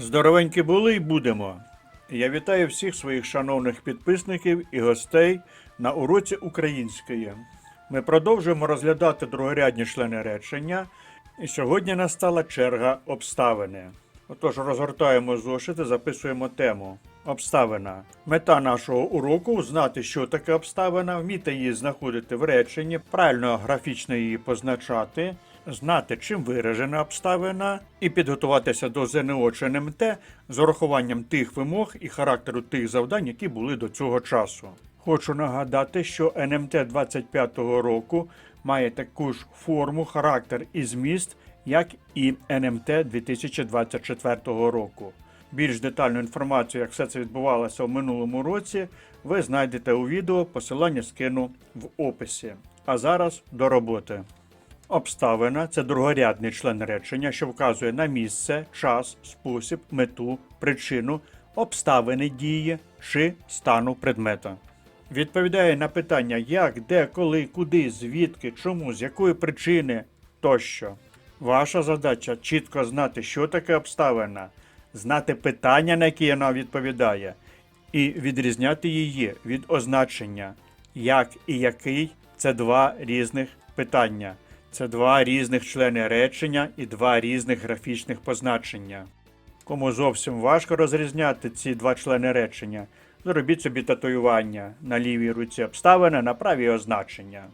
Здоровенькі були і будемо. Я вітаю всіх своїх шановних підписників і гостей на уроці української. Ми продовжуємо розглядати другорядні члени речення, і сьогодні настала черга обставини. Отож, розгортаємо зошити, записуємо тему. Обставина. Мета нашого уроку знати, що таке обставина, вміти її знаходити в реченні, правильно графічно її позначати, знати, чим виражена обставина, і підготуватися до ЗНО чи НМТ з урахуванням тих вимог і характеру тих завдань, які були до цього часу. Хочу нагадати, що НМТ 25-го року має таку ж форму, характер і зміст, як і НМТ 2024 року. Більш детальну інформацію, як все це відбувалося в минулому році, ви знайдете у відео. Посилання скину в описі. А зараз до роботи. Обставина це другорядний член речення, що вказує на місце, час, спосіб, мету, причину, обставини дії чи стану предмета. Відповідає на питання як, де, коли, куди, звідки, чому, з якої причини тощо. Ваша задача чітко знати, що таке обставина, знати питання, на які вона відповідає, і відрізняти її від означення. Як і який це два різних питання. Це два різних члени речення і два різних графічних позначення. Кому зовсім важко розрізняти ці два члени речення, зробіть собі татуювання на лівій руці обставини, на правій означення.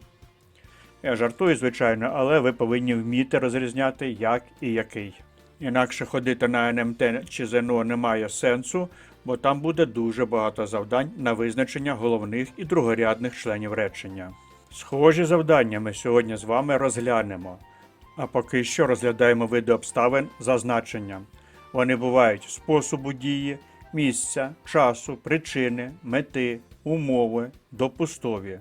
Я жартую, звичайно, але ви повинні вміти розрізняти як і який. Інакше ходити на НМТ чи ЗНО немає сенсу, бо там буде дуже багато завдань на визначення головних і другорядних членів речення. Схожі завдання ми сьогодні з вами розглянемо. А поки що розглядаємо види обставин за значенням. Вони бувають способу дії, місця, часу, причини, мети, умови, допустові.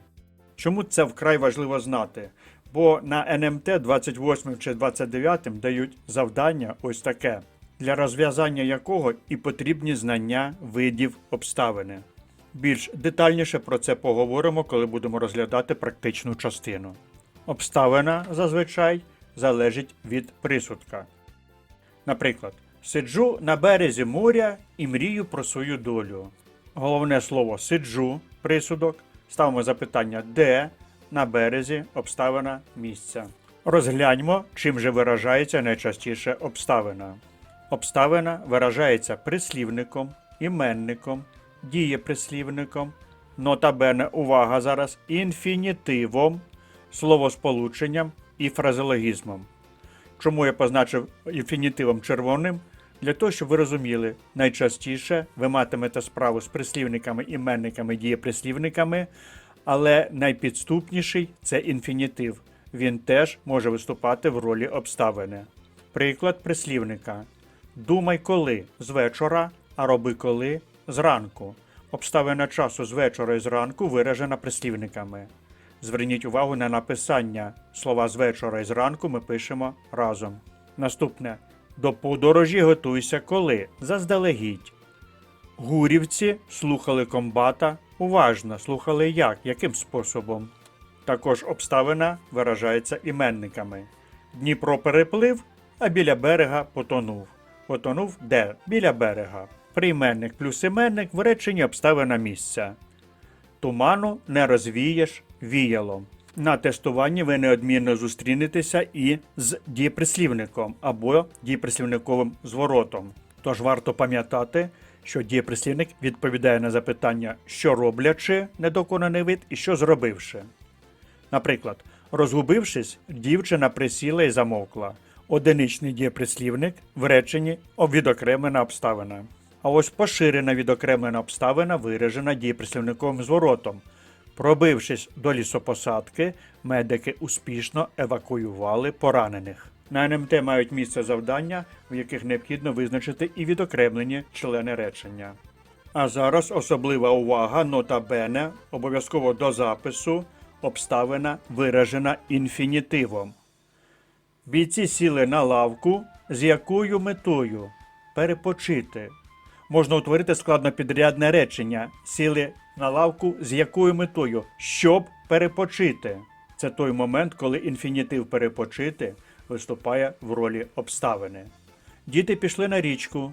Чому це вкрай важливо знати? Бо на НМТ 28 чи 29 дають завдання ось таке, для розв'язання якого і потрібні знання видів обставини. Більш детальніше про це поговоримо, коли будемо розглядати практичну частину. Обставина зазвичай залежить від присудка. Наприклад, сиджу на березі моря і мрію про свою долю. Головне слово сиджу, присудок. Ставимо запитання де на березі обставина місця. Розгляньмо, чим же виражається найчастіше обставина. Обставина виражається прислівником, іменником, дієприслівником, нотабене увага зараз, інфінітивом, словосполученням і фразеологізмом. Чому я позначив інфінітивом червоним? Для того, щоб ви розуміли, найчастіше ви матимете справу з прислівниками, іменниками, дієприслівниками, але найпідступніший це інфінітив. Він теж може виступати в ролі обставини. Приклад прислівника: Думай коли з вечора, а роби коли зранку. Обставина часу з вечора і зранку виражена прислівниками. Зверніть увагу на написання слова з вечора і зранку ми пишемо разом. Наступне. До подорожі готуйся коли заздалегідь. Гурівці слухали комбата уважно, слухали як, яким способом. Також обставина виражається іменниками. Дніпро переплив, а біля берега потонув. Потонув де? Біля берега. Прийменник плюс іменник в реченні обставина місця. Туману не розвієш віялом. На тестуванні ви неодмінно зустрінетеся і з дієприслівником або дієприслівниковим зворотом. Тож варто пам'ятати, що дієприслівник відповідає на запитання, що роблячи недоконаний вид і що зробивши. Наприклад, розгубившись, дівчина присіла і замовкла. Одиничний дієприслівник в реченні відокремлена обставина. А ось поширена відокремлена обставина виражена дієприслівниковим зворотом. Пробившись до лісопосадки, медики успішно евакуювали поранених. На НМТ мають місце завдання, в яких необхідно визначити і відокремлені члени речення. А зараз особлива увага, нота бене, обов'язково до запису, обставина виражена інфінітивом. Бійці сіли на лавку, з якою метою перепочити. Можна утворити складнопідрядне речення сіли на лавку з якою метою, щоб перепочити. Це той момент, коли інфінітив перепочити виступає в ролі обставини. Діти пішли на річку.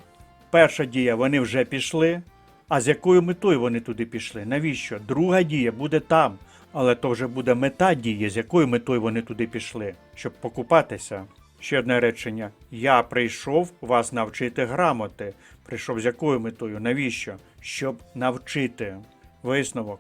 Перша дія вони вже пішли. А з якою метою вони туди пішли? Навіщо? Друга дія буде там, але то вже буде мета дії, з якою метою вони туди пішли, щоб покупатися. Ще одне речення: Я прийшов вас навчити грамоти. Прийшов з якою метою? Навіщо? Щоб навчити. Висновок.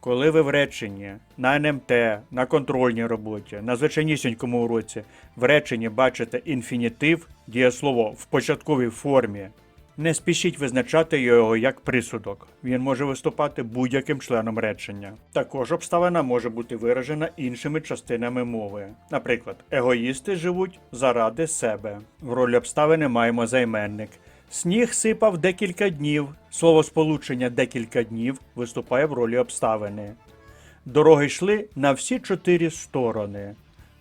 Коли ви в реченні на НМТ, на контрольній роботі, на звичайнісінькому уроці в реченні бачите інфінітив, дієслово в початковій формі, не спішіть визначати його як присудок. Він може виступати будь-яким членом речення. Також обставина може бути виражена іншими частинами мови. Наприклад, егоїсти живуть заради себе. В ролі обставини маємо займенник. Сніг сипав декілька днів. Словосполучення декілька днів виступає в ролі обставини. Дороги йшли на всі чотири сторони.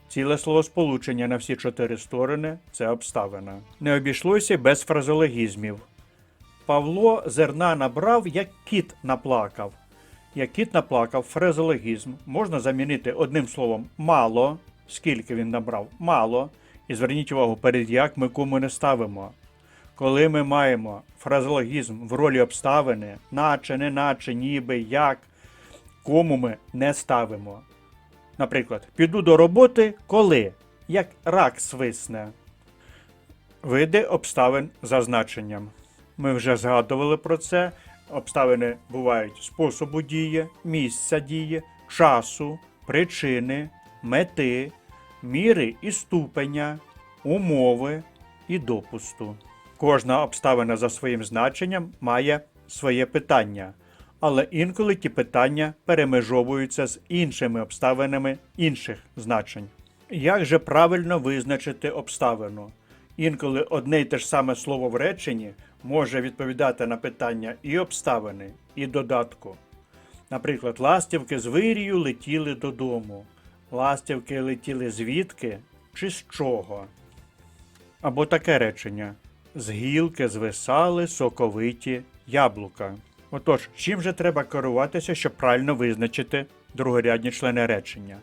Ціле словосполучення на всі чотири сторони це обставина. Не обійшлося без фразологізмів. Павло зерна набрав, як кіт наплакав. Як кіт наплакав, фразологізм можна замінити одним словом мало. Скільки він набрав? Мало. І зверніть увагу, перед як ми кому не ставимо. Коли ми маємо фразологізм в ролі обставини, наче, не наче, ніби, як, кому ми не ставимо. Наприклад, піду до роботи коли, як рак свисне. Види обставин за значенням. Ми вже згадували про це. Обставини бувають способу дії, місця дії, часу, причини, мети, міри і ступеня, умови і допусту. Кожна обставина за своїм значенням має своє питання, але інколи ті питання перемежовуються з іншими обставинами інших значень. Як же правильно визначити обставину? Інколи одне й те ж саме слово в реченні може відповідати на питання і обставини, і додатку. Наприклад, ластівки з вирію летіли додому. Ластівки летіли звідки чи з чого? Або таке речення: з гілки звисали соковиті яблука. Отож, чим же треба керуватися, щоб правильно визначити другорядні члени речення?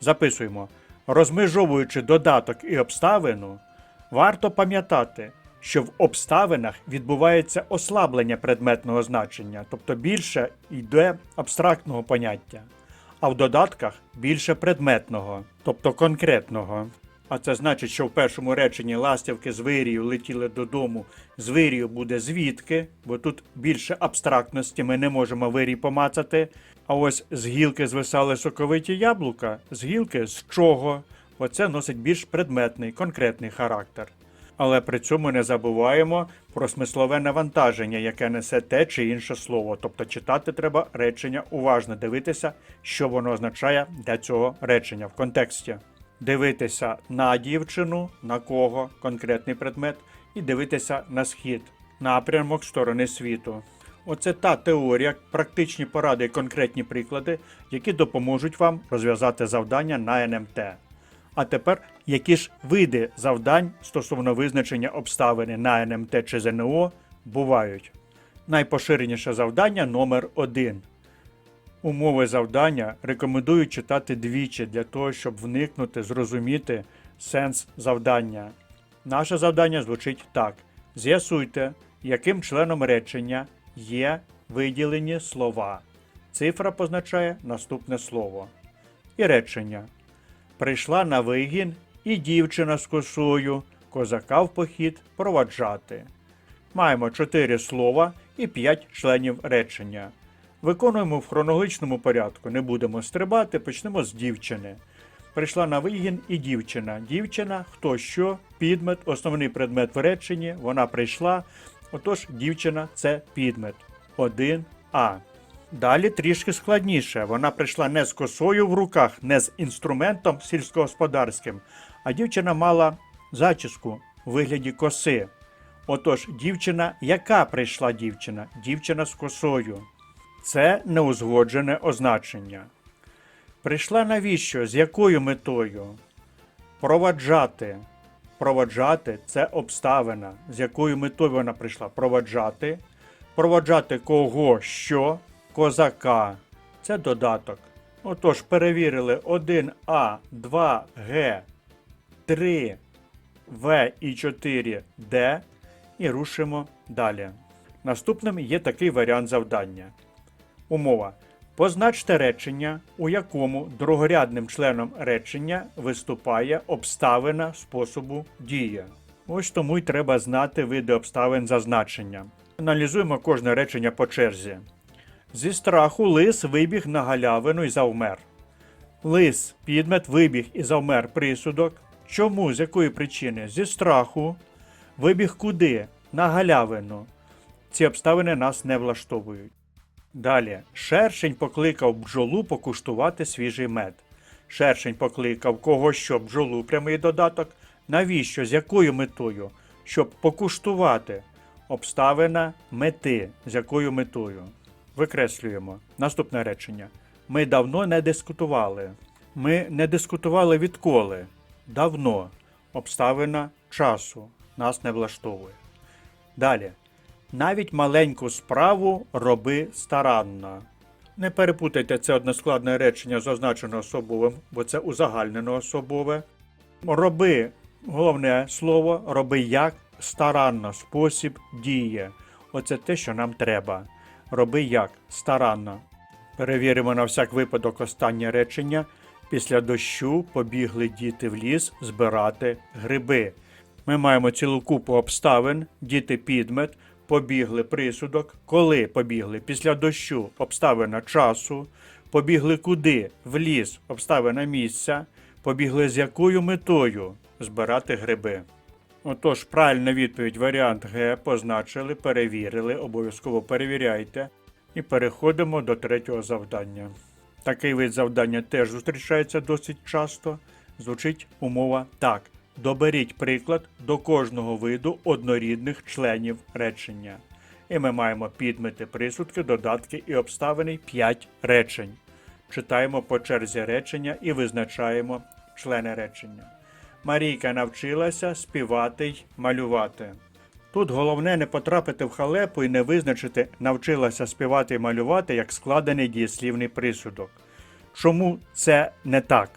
Записуємо. Розмежовуючи додаток і обставину, варто пам'ятати, що в обставинах відбувається ослаблення предметного значення, тобто більше йде абстрактного поняття, а в додатках більше предметного, тобто конкретного. А це значить, що в першому реченні ластівки з вирію летіли додому. З вирію буде звідки, бо тут більше абстрактності ми не можемо вирій помацати. А ось з гілки звисали соковиті яблука, з гілки з чого? Оце носить більш предметний, конкретний характер. Але при цьому не забуваємо про смислове навантаження, яке несе те чи інше слово. Тобто читати треба речення уважно, дивитися, що воно означає для цього речення в контексті. Дивитися на дівчину, на кого конкретний предмет, і дивитися на схід, напрямок сторони світу. Оце та теорія, практичні поради і конкретні приклади, які допоможуть вам розв'язати завдання на НМТ. А тепер, які ж види завдань стосовно визначення обставини на НМТ чи ЗНО бувають? Найпоширеніше завдання номер 1 Умови завдання рекомендую читати двічі для того, щоб вникнути, зрозуміти сенс завдання. Наше завдання звучить так: з'ясуйте, яким членом речення є виділені слова. Цифра позначає наступне слово. І речення. Прийшла на вигін і дівчина з косою, козака в похід проваджати. Маємо чотири слова і п'ять членів речення. Виконуємо в хронологічному порядку, не будемо стрибати, почнемо з дівчини. Прийшла на вигін і дівчина. Дівчина, хто що, підмет, основний предмет в реченні, вона прийшла. Отож, дівчина це підмет. 1А. Далі трішки складніше. Вона прийшла не з косою в руках, не з інструментом сільськогосподарським, а дівчина мала зачіску у вигляді коси. Отож, дівчина, яка прийшла дівчина? Дівчина з косою. Це неузгоджене означення. Прийшла навіщо? З якою метою? Проваджати. Проваджати це обставина. З якою метою вона прийшла? Проваджати. Проваджати кого що? Козака. Це додаток. Отож, перевірили 1А, 2Г, 3В і 4Д. і рушимо далі. Наступним є такий варіант завдання. Умова. Позначте речення, у якому другорядним членом речення виступає обставина способу дії. Ось тому й треба знати види обставин зазначення. Аналізуємо кожне речення по черзі. Зі страху лис вибіг на галявину і завмер. Лис, підмет, вибіг і завмер присудок. Чому? З якої причини? Зі страху. Вибіг куди? На галявину. Ці обставини нас не влаштовують. Далі. Шершень покликав бджолу покуштувати свіжий мед. Шершень покликав кого що бджолу прямий додаток. Навіщо? З якою метою? Щоб покуштувати. Обставина мети. З якою метою? Викреслюємо. Наступне речення. Ми давно не дискутували. Ми не дискутували відколи. Давно. Обставина часу. Нас не влаштовує. Далі. Навіть маленьку справу роби старанно. Не перепутайте це односкладне речення з означено особовим, бо це узагальнено особове. Роби головне слово, роби як старанно, спосіб діє. Оце те, що нам треба. Роби як старанно. Перевіримо на всяк випадок останнє речення. Після дощу побігли діти в ліс збирати гриби. Ми маємо цілу купу обставин, діти підмет, побігли присудок. Коли побігли? Після дощу обставина часу. Побігли куди? В ліс, обставина місця. Побігли з якою метою? Збирати гриби. Отож, правильна відповідь варіант Г позначили, перевірили, обов'язково перевіряйте. І переходимо до третього завдання. Такий вид завдання теж зустрічається досить часто. Звучить умова так. Доберіть приклад до кожного виду однорідних членів речення. І ми маємо підмети, присудки, додатки і обставини 5 речень. Читаємо по черзі речення і визначаємо члени речення. Марійка навчилася співати й малювати. Тут головне не потрапити в халепу і не визначити навчилася співати і малювати як складений дієслівний присудок. Чому це не так?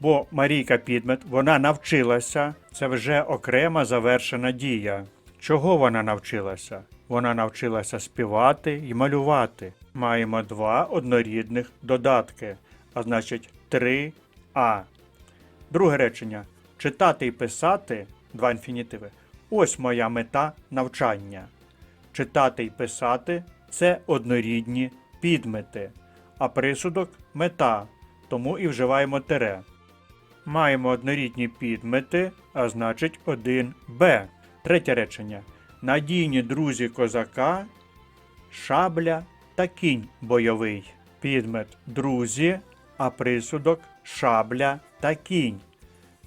Бо Марійка Підмет, вона навчилася, це вже окрема завершена дія. Чого вона навчилася? Вона навчилася співати і малювати. Маємо два однорідних додатки, а значить 3а. Друге речення. Читати і писати два інфінітиви. Ось моя мета навчання. Читати і писати це однорідні підмети, а присудок мета, тому і вживаємо тире. Маємо однорідні підмети, а значить 1Б. Третє речення. Надійні друзі козака, шабля та кінь бойовий. Підмет друзі, а присудок шабля та кінь.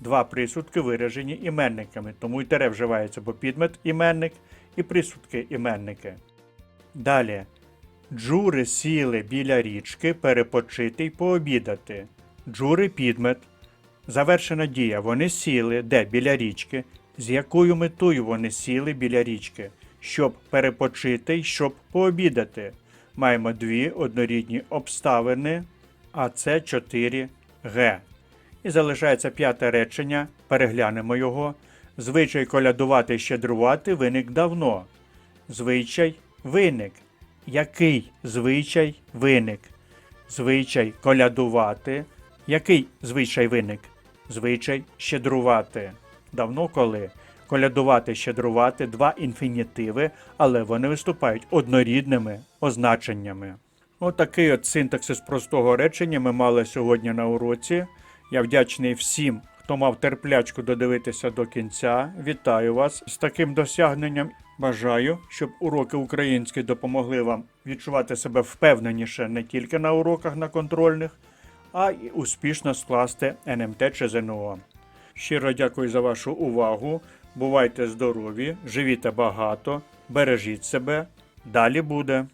Два присудки виражені іменниками, тому й тере вживається, бо підмет іменник і присудки іменники. Далі. Джури сіли біля річки перепочити й пообідати. Джури підмет. Завершена дія. Вони сіли де біля річки. З якою метою вони сіли біля річки? Щоб перепочити й щоб пообідати. Маємо дві однорідні обставини, а це 4 Г. І залишається п'яте речення. Переглянемо його. Звичай колядувати й щедрувати виник давно. Звичай виник. Який звичай виник? Звичай колядувати. Який звичай виник? Звичай щедрувати. Давно коли? Колядувати, щедрувати два інфінітиви, але вони виступають однорідними означеннями. Отакий от синтаксис простого речення ми мали сьогодні на уроці. Я вдячний всім, хто мав терплячку додивитися до кінця. Вітаю вас з таким досягненням. Бажаю, щоб уроки українські допомогли вам відчувати себе впевненіше не тільки на уроках на контрольних, а й успішно скласти НМТ чи ЗНО. Щиро дякую за вашу увагу. Бувайте здорові, живіте багато, бережіть себе. Далі буде.